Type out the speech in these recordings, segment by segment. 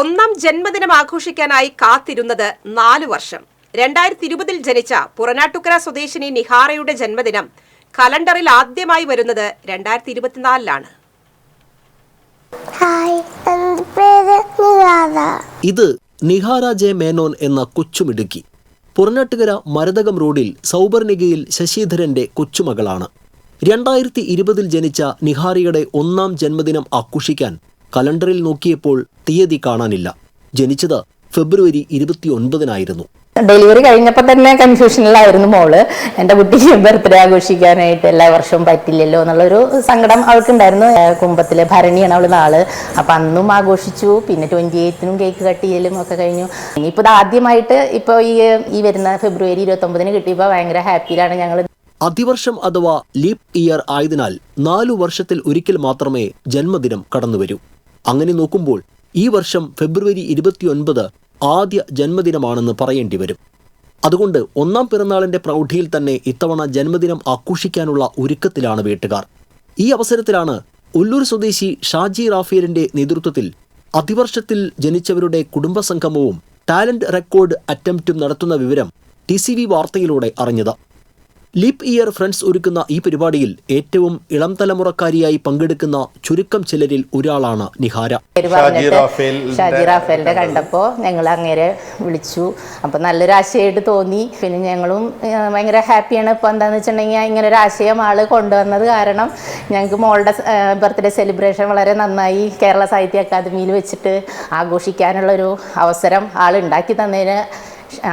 ഒന്നാം ജന്മദിനം ആഘോഷിക്കാനായി കാത്തിരുന്നത് നാലു വർഷം. രണ്ടായിരത്തി ഇരുപതിൽ ജനിച്ച പുറനാട്ടുക്കര സ്വദേശിനി നിഹാറയുടെ ജന്മദിനം കലണ്ടറിൽ ആദ്യമായി വരുന്നത് രണ്ടായിരത്തി ഇരുപത്തിനാലിലാണ് ഇത് നിഹാര ജെ മേനോൻ എന്ന കൊച്ചുമിടുക്കി പുറനാട്ടുകര മരതകം റോഡിൽ സൗപർണികയിൽ ശശിധരന്റെ കൊച്ചുമകളാണ്. രണ്ടായിരത്തി ഇരുപതിൽ ജനിച്ച നിഹാരിയുടെ ഒന്നാം ജന്മദിനം ആഘോഷിക്കാൻ കലണ്ടറിൽ നോക്കിയപ്പോൾ തീയതി കാണാനില്ല. ജനിച്ചത് ഫെബ്രുവരി ഇരുപത്തിയൊൻപതിനായിരുന്നു. ഡെലിവറി കഴിഞ്ഞപ്പോൾ തന്നെ കൺഫ്യൂഷനിലായിരുന്നു മോൾ. എന്റെ കുട്ടിക്ക് ബർത്ത്ഡേ ആഘോഷിക്കാനായിട്ട് എല്ലാ വർഷവും പറ്റില്ലല്ലോ എന്നുള്ളൊരു സങ്കടം അവൾക്കുണ്ടായിരുന്നു. കുംഭത്തിലെ ഭരണിയാണ് അവൾ നാൾ. അപ്പം അന്നും ആഘോഷിച്ചു. പിന്നെ ട്വന്റി എയ്ത്തിനും കേക്ക് കട്ട് ചെയ്യലും ഒക്കെ കഴിഞ്ഞു. ഇനിയിപ്പോൾ ആദ്യമായിട്ട് ഇപ്പോൾ ഈ ഈ വരുന്ന ഫെബ്രുവരി ഇരുപത്തൊമ്പതിന് കിട്ടിയപ്പോൾ ഭയങ്കര ഹാപ്പിയിലാണ് ഞങ്ങൾ അതിവർഷം അഥവാ ലീപ് ഇയർ ആയതിനാൽ നാലു വർഷത്തിൽ ഒരിക്കൽ മാത്രമേ ജന്മദിനം കടന്നുവരൂ. അങ്ങനെ നോക്കുമ്പോൾ ഈ വർഷം ഫെബ്രുവരി ഇരുപത്തിയൊൻപത് ആദ്യ ജന്മദിനമാണെന്ന് പറയേണ്ടി വരും. അതുകൊണ്ട് ഒന്നാം പിറന്നാളിന്റെ പ്രൗഢിയിൽ തന്നെ ഇത്തവണ ജന്മദിനം ആഘോഷിക്കാനുള്ള ഒരുക്കത്തിലാണ് വീട്ടുകാർ. ഈ അവസരത്തിലാണ് ഉള്ളൂർ സ്വദേശി ഷാജി റാഫേലിന്റെ നേതൃത്വത്തിൽ അതിവർഷത്തിൽ ജനിച്ചവരുടെ കുടുംബസംഗമവും ടാലന്റ് റെക്കോർഡ് അറ്റംപ്റ്റും നടത്തുന്ന വിവരം ടി സി വി വാർത്തയിലൂടെ അറിഞ്ഞത്. ലീപ് ഇയർ ഫ്രണ്ട്സ് ഒരുക്കുന്ന ഈ പരിപാടിയിൽ ഏറ്റവും ഇളം തലമുറക്കാരിയായി പങ്കെടുക്കുന്ന ചുരുക്കം ചിലരിൽ ഒരാളാണ് നിഹാര. ഷാജി റാഫേലിന്റെ കണ്ടപ്പോൾ ഞങ്ങൾ അങ്ങേരെ വിളിച്ചു. അപ്പൊ നല്ലൊരു ആശയമായിട്ട് തോന്നി. പിന്നെ ഞങ്ങളും ഭയങ്കര ഹാപ്പിയാണ്. ഇപ്പൊ എന്താന്ന് വെച്ചിട്ടുണ്ടെങ്കിൽ ഇങ്ങനെ ഒരു ആശയം ആൾ കൊണ്ടുവന്നത് കാരണം ഞങ്ങൾക്ക് മോളുടെ ബർത്ത്ഡേ സെലിബ്രേഷൻ വളരെ നന്നായി കേരള സാഹിത്യ അക്കാദമിയിൽ വെച്ചിട്ട് ആഘോഷിക്കാനുള്ളൊരു അവസരം ആൾ ഉണ്ടാക്കി തന്നതിന്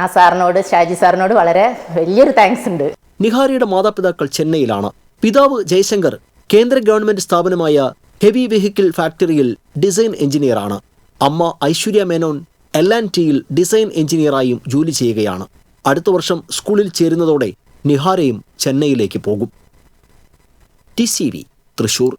ആ സാറിനോട് ഷാജി സാറിനോട് വളരെ വലിയൊരു താങ്ക്സ് ഉണ്ട്. നിഹാരയുടെ മാതാപിതാക്കൾ ചെന്നൈയിലാണ്. പിതാവ് ജയശങ്കർ കേന്ദ്ര ഗവൺമെന്റ് സ്ഥാപനമായ ഹെവി വെഹിക്കിൾ ഫാക്ടറിയിൽ ഡിസൈൻ എഞ്ചിനീയറാണ്. അമ്മ ഐശ്വര്യ മേനോൻ എൽ ആൻഡ് ടിയിൽ ഡിസൈൻ എഞ്ചിനീയറായും ജോലി ചെയ്യുകയാണ്. അടുത്ത വർഷം സ്കൂളിൽ ചേരുന്നതോടെ നിഹാരയും ചെന്നൈയിലേക്ക് പോകും. T C V Thrissur.